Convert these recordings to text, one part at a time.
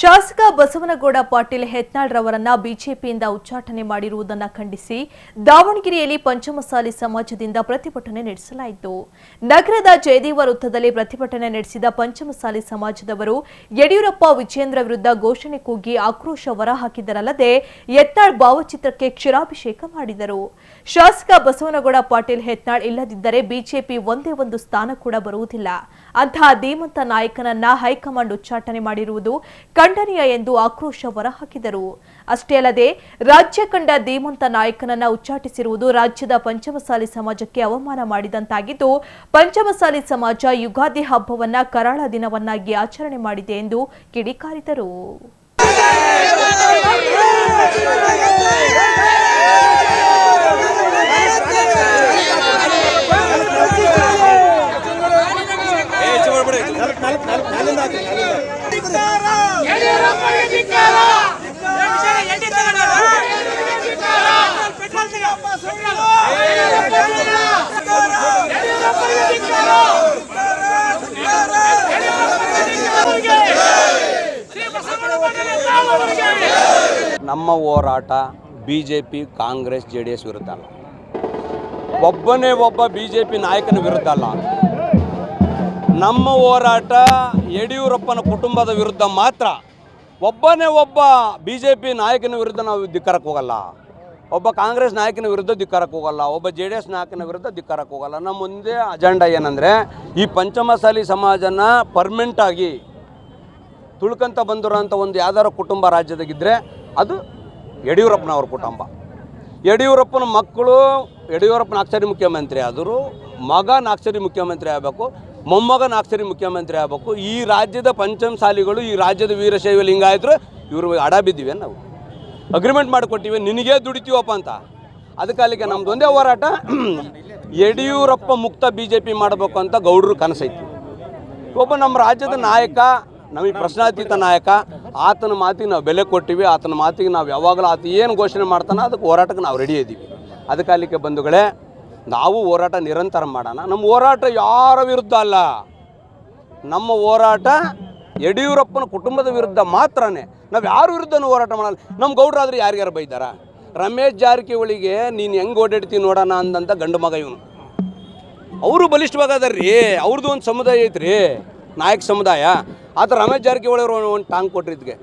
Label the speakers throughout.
Speaker 1: ಶಾಸಕ ಬಸವನಗೌಡ ಪಾಟೀಲ್ ಹೆತ್ನಾಳ್ ರವರನ್ನ ಬಿಜೆಪಿಯಿಂದ ಉಚ್ಚಾಟನೆ ಮಾಡಿರುವುದನ್ನು ಖಂಡಿಸಿ ದಾವಣಗೆರೆಯಲ್ಲಿ ಪಂಚಮಸಾಲಿ ಸಮಾಜದಿಂದ ಪ್ರತಿಭಟನೆ ನಡೆಸಲಾಯಿತು. ನಗರದ ಜಯದೇವ ವೃತ್ತದಲ್ಲಿ ಪ್ರತಿಭಟನೆ ನಡೆಸಿದ ಪಂಚಮಸಾಲಿ ಸಮಾಜದವರು ಯಡಿಯೂರಪ್ಪ ವಿಜೇಂದ್ರ ವಿರುದ್ಧ ಘೋಷಣೆ ಕೂಗಿ ಆಕ್ರೋಶ ಹೊರಹಾಕಿದರಲ್ಲದೆ ಹೆತ್ನಾಳ್ ಭಾವಚಿತ್ರಕ್ಕೆ ಕ್ಷೀರಾಭಿಷೇಕ ಮಾಡಿದರು. ಶಾಸಕ ಬಸವನಗೌಡ ಪಾಟೀಲ್ ಹೆತ್ನಾಳ್ ಇಲ್ಲದಿದ್ದರೆ ಬಿಜೆಪಿ ಒಂದೇ ಒಂದು ಸ್ಥಾನ ಕೂಡ ಬರುವುದಿಲ್ಲ. ಅಂತಹ ಧೀಮಂತ ನಾಯಕನನ್ನ ಹೈಕಮಾಂಡ್ ಉಚ್ಚಾಟನೆ ಮಾಡಿರುವುದು ಖಂಡನೀಯ ಎಂದು ಆಕ್ರೋಶ ಹೊರಹಾಕಿದರು. ಅಷ್ಟೇ ಅಲ್ಲದೆ, ರಾಜ್ಯ ಕಂಡ ಧೀಮಂತ ನಾಯಕನನ್ನ ಉಚ್ಚಾಟಿಸಿರುವುದು ರಾಜ್ಯದ ಪಂಚಮಸಾಲಿ ಸಮಾಜಕ್ಕೆ ಅವಮಾನ ಮಾಡಿದಂತಾಗಿದ್ದು, ಪಂಚಮಸಾಲಿ ಸಮಾಜ ಯುಗಾದಿ ಹಬ್ಬವನ್ನ ಕರಾಳ ದಿನವನ್ನಾಗಿ ಆಚರಣೆ ಮಾಡಿದೆ ಎಂದು ಕಿಡಿಕಾರಿದರು.
Speaker 2: ನಮ್ಮ ಹೋರಾಟ B J P Congress J D S ವಿರುದ್ಧ ಅಲ್ಲ. ಒಬ್ಬನೇ ಒಬ್ಬ ಬಿ ಜೆ ಪಿ ನಾಯಕನ ವಿರುದ್ಧ ಅಲ್ಲ. ನಮ್ಮ ಹೋರಾಟ ಯಡಿಯೂರಪ್ಪನ ಕುಟುಂಬದ ವಿರುದ್ಧ ಮಾತ್ರ. ಒಬ್ಬನೇ ಒಬ್ಬ ಬಿ ಜೆ ಪಿ ನಾಯಕನ ವಿರುದ್ಧ ನಾವು ಧಿಕ್ಕಾರಕ್ಕೆ ಹೋಗಲ್ಲ. ಒಬ್ಬ ಕಾಂಗ್ರೆಸ್ ನಾಯಕನ ವಿರುದ್ಧ ಧಿಕ್ಕಾರಕ್ಕೆ ಹೋಗಲ್ಲ. ಒಬ್ಬ ಜೆ ಡಿ ಎಸ್ ನಾಯಕನ ವಿರುದ್ಧ ಧಿಕ್ಕಾರಕ್ಕೆ ಹೋಗಲ್ಲ. ನಮ್ಮ ಮುಂದೆ ಅಜೆಂಡಾ ಏನಂದರೆ, ಈ ಪಂಚಮಸಾಲಿ ಸಮಾಜನ ಪರ್ಮನೆಂಟಾಗಿ ತುಳ್ಕಂತ ಬಂದಿರೋಂಥ ಒಂದು ಯಾವ್ದಾರು ಕುಟುಂಬ ರಾಜ್ಯದಾಗಿದ್ದರೆ ಅದು ಯಡಿಯೂರಪ್ಪನವ್ರ ಕುಟುಂಬ. ಯಡಿಯೂರಪ್ಪನ ಮಕ್ಕಳು, ಯಡಿಯೂರಪ್ಪನ ಅಕ್ಷರಿ ಮುಖ್ಯಮಂತ್ರಿ ಆದರು ಮಗ ನಾಕ್ಷರಿ ಮುಖ್ಯಮಂತ್ರಿ ಆಗಬೇಕು ಮೊಮ್ಮಗ ನಾಕ್ಷರಿ ಮುಖ್ಯಮಂತ್ರಿ ಆಗಬೇಕು, ಈ ರಾಜ್ಯದ ಪಂಚಮಸಾಲಿಗಳು ಈ ರಾಜ್ಯದ ವೀರಶೈವ ಲಿಂಗಾಯತರು ಇವರು ಅಡ ಬಿದ್ದೀವಿ ನಾವು. ಅಗ್ರಿಮೆಂಟ್ ಮಾಡಿಕೊಟ್ಟಿವಿ, ನಿನಗೇ ದುಡಿತೀವಪ್ಪ ಅಂತ. ಅದಕ್ಕೆ ನಮ್ದೊಂದೇ ಹೋರಾಟ, ಯಡಿಯೂರಪ್ಪ ಮುಕ್ತ ಬಿ ಜೆ ಪಿ ಮಾಡಬೇಕು ಅಂತ ಗೌಡರು ಕನಸೈತಿ. ಒಬ್ಬ ನಮ್ಮ ರಾಜ್ಯದ ನಾಯಕ ನಮಗೆ ಪ್ರಶ್ನಾತೀತ ನಾಯಕ, ಆತನ ಮಾತಿಗೆ ನಾವು ಬೆಲೆ ಕೊಟ್ಟಿವಿ, ಆತನ ಮಾತಿಗೆ ನಾವು ಯಾವಾಗಲೂ ಆತ ಏನು ಘೋಷಣೆ ಮಾಡ್ತಾನೆ ಅದಕ್ಕೆ ಹೋರಾಟಕ್ಕೆ ನಾವು ರೆಡಿ ಇದ್ದೀವಿ ಅದಕ್ಕೆ ಬಂಧುಗಳೇ, ನಾವು ಹೋರಾಟ ನಿರಂತರ ಮಾಡೋಣ. ನಮ್ಮ ಹೋರಾಟ ಯಾರ ವಿರುದ್ಧ ಅಲ್ಲ. ನಮ್ಮ ಹೋರಾಟ ಯಡಿಯೂರಪ್ಪನ ಕುಟುಂಬದ ವಿರುದ್ಧ ಮಾತ್ರನೇ. ನಾವು ಯಾರ ವಿರುದ್ಧನೂ ಹೋರಾಟ ಮಾಡಲ್ಲ. ನಮ್ಮ ಗೌಡ್ರಾದ್ರೆ ಯಾರ್ಯಾರು ಬೈದಾರ? ರಮೇಶ್ ಜಾರಕಿಹೊಳಿಗೆ ನೀನು ಹೆಂಗೆ ಓಡಾಡ್ತೀನಿ ನೋಡೋಣ ಅಂದಂತ ಗಂಡು ಮಗ ಇವನು. ಅವರು ಬಲಿಷ್ಠವಾಗದಾರ ರೀ ಅವ್ರದ್ದು ಒಂದು ಸಮುದಾಯ ಐತ್ರಿ. ನಾಯಕ ಸಮುದಾಯ. ಆತ ರಮೇಶ್ ಜಾರಕಿಹೊಳಿ ಅವರು ಒಂದು ಟಾಂಗ್ ಕೊಟ್ಟಿದ್ದಕ್ಕೆ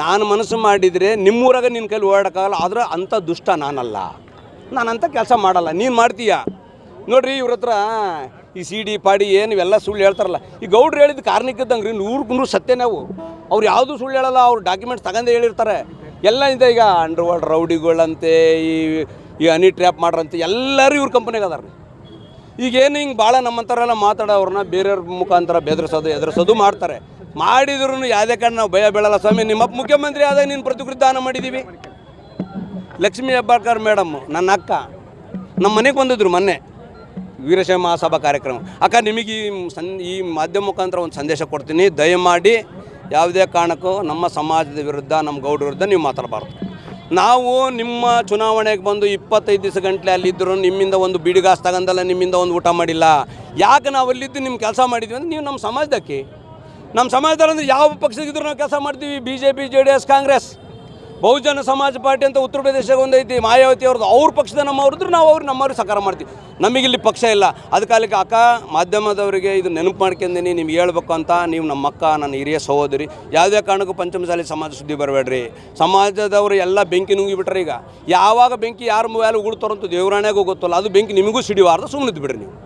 Speaker 2: ನಾನು ಮನಸ್ಸು ಮಾಡಿದರೆ ನಿಮ್ಮೂರಾಗ ನಿನ್ನ ಕೈಲಿ ಓಡಾಡೋಕ್ಕಾಗಲ್ಲ, ಆದರೆ ಅಂಥ ದುಷ್ಟ ನಾನಲ್ಲ. ನಾನು ಅಂಥ ಕೆಲಸ ಮಾಡಲ್ಲ. ನೀನು ಮಾಡ್ತೀಯ? ನೋಡ್ರಿ ಇವ್ರ ಹತ್ರ ಈ ಸಿ ಡಿ ಪಾಡಿ, ಏನು ಇವೆಲ್ಲ ಸುಳ್ಳು ಹೇಳ್ತಾರಲ್ಲ. ಈ ಗೌಡ್ರು ಹೇಳಿದ ಕಾರಣಕ್ಕಿದ್ದಂಗೆ ರೀ ನೂರು ನೂರು ಸತ್ಯ ನಾವು. ಅವ್ರು ಯಾವುದೂ ಸುಳ್ಳು ಹೇಳಲ್ಲ, ಅವ್ರು ಡಾಕ್ಯುಮೆಂಟ್ಸ್ ತಗೊಂಡೇ ಹೇಳಿರ್ತಾರೆ. ಎಲ್ಲ ಇದೆ ಈಗ ಅಂಡರ್ ವರ್ಲ್ಡ್ ರೌಡಿಗಳಂತೆ, ಈ ಈ ಹನಿ ಟ್ರ್ಯಾಪ್ ಮಾಡ್ರಂತೆ, ಎಲ್ಲರೂ ಇವ್ರ ಕಂಪ್ನಿಗೆ ಅದಾರ ಈಗೇನು ಹಿಂಗೆ ಭಾಳ ನಮ್ಮಂಥರೆಲ್ಲ ಮಾತಾಡೋರನ್ನ ಬೇರೆಯವ್ರ ಮುಖಾಂತರ ಬೆದರಿಸೋದು, ಎದುರಿಸೋದು ಮಾಡ್ತಾರೆ. ಮಾಡಿದ್ರು ಯಾವುದೇ ಕಾರಣ ನಾವು ಭಯ ಬೀಳಲ್ಲ. ಸ್ವಾಮಿ, ನಿಮ್ಮ ಮುಖ್ಯಮಂತ್ರಿ ಆದಾಗ ನೀನು ಪ್ರತಿಕೃತಿ ದಾನ ಮಾಡಿದ್ದೀವಿ. ಲಕ್ಷ್ಮೀ ಹೆಬ್ಬಾಳ್ಕರ್ ಮೇಡಮ್, ನನ್ನ ಅಕ್ಕ, ನಮ್ಮ ಮನೆಗೆ ಬಂದಿದ್ರು ಮೊನ್ನೆ. ವೀರಶೈವ ಮಹಾಸಭಾ ಕಾರ್ಯಕ್ರಮ. ಅಕ್ಕ, ನಿಮಗೆ ಈ ಸನ್, ಈ ಮಾಧ್ಯಮ ಮುಖಾಂತರ ಒಂದು ಸಂದೇಶ ಕೊಡ್ತೀನಿ. ದಯಮಾಡಿ ಯಾವುದೇ ಕಾರಣಕ್ಕೂ ನಮ್ಮ ಸಮಾಜದ ವಿರುದ್ಧ, ನಮ್ಮ ಗೌಡ ವಿರುದ್ಧ ನೀವು ಮಾತಾಡಬಾರ್ದು. ನಾವು ನಿಮ್ಮ ಚುನಾವಣೆಗೆ ಬಂದು ಇಪ್ಪತ್ತೈದು ದಿವಸ ಗಂಟಲೆ ಅಲ್ಲಿದ್ದರು ನಿಮ್ಮಿಂದ ಒಂದು ಬಿಡಿಗಾಸ್ ತಗೊಂಡಲ್ಲ, ನಿಮ್ಮಿಂದ ಒಂದು ಊಟ ಮಾಡಿಲ್ಲ. ಯಾಕೆ ನಾವು ಅಲ್ಲಿದ್ದು ನಿಮ್ಮ ಕೆಲಸ ಮಾಡಿದ್ವಿ ಅಂದ್ರೆ ನೀವು ನಮ್ಮ ಸಮಾಜದಕ್ಕೆ. ನಮ್ಮ ಸಮಾಜದಲ್ಲಿ ಅಂದ್ರೆ ಯಾವ ಪಕ್ಷದಿದ್ರು ನಾವು ಕೆಲಸ ಮಾಡ್ತೀವಿ. B J P J D S Congress. Bahujan Samaj party ಅಂತ ಉತ್ತರ ಪ್ರದೇಶಕ್ಕೆ ಒಂದೈತಿ. ಮಾಯಾವತಿ ಅವ್ರದ್ದು ಅವ್ರ ಪಕ್ಷದ ನಮ್ಮವ್ರದ್ದು, ನಾವು ಅವ್ರು ನಮ್ಮವ್ರಿಗೆ ಸಕಾರ ಮಾಡ್ತೀವಿ. ನಮಗಿಲ್ಲಿ ಪಕ್ಷ ಇಲ್ಲ. ಅದಕ್ಕಾಲಿಕ್ಕೆ ಅಕ್ಕ, ಮಾಧ್ಯಮದವರಿಗೆ ಇದು ನೆನಪು ಮಾಡ್ಕೊಂಡೀನಿ ನಿಮ್ಗೆ ಹೇಳ್ಬೇಕು ಅಂತ ನೀವು ನಮ್ಮ ಅಕ್ಕ, ನನ್ನ ಹಿರಿಯ ಸಹೋದರಿ. ಯಾವುದೇ ಕಾರಣಕ್ಕೂ ಪಂಚಮಸಾಲಿ ಸಮಾಜ ಸುದ್ದಿ ಬರಬೇಡ್ರಿ. ಸಮಾಜದವರು ಎಲ್ಲ ಬೆಂಕಿ ನುಂಗಿಬಿಟ್ರೆ ಈಗ ಯಾವಾಗ ಬೆಂಕಿ ಯಾರ ಮೇಲೆ ಉಗುಳ್ತಾರಂತೂ ದೇವರಾಣೆಗೂ ಗೊತ್ತಲ್ಲ. ಅದು ಬೆಂಕಿ ನಿಮಗೂ ಸಿಡಿಬಾರ್ದು. ಸುಮ್ಮನೆ ಬಿಡ್ರಿ ನೀವು.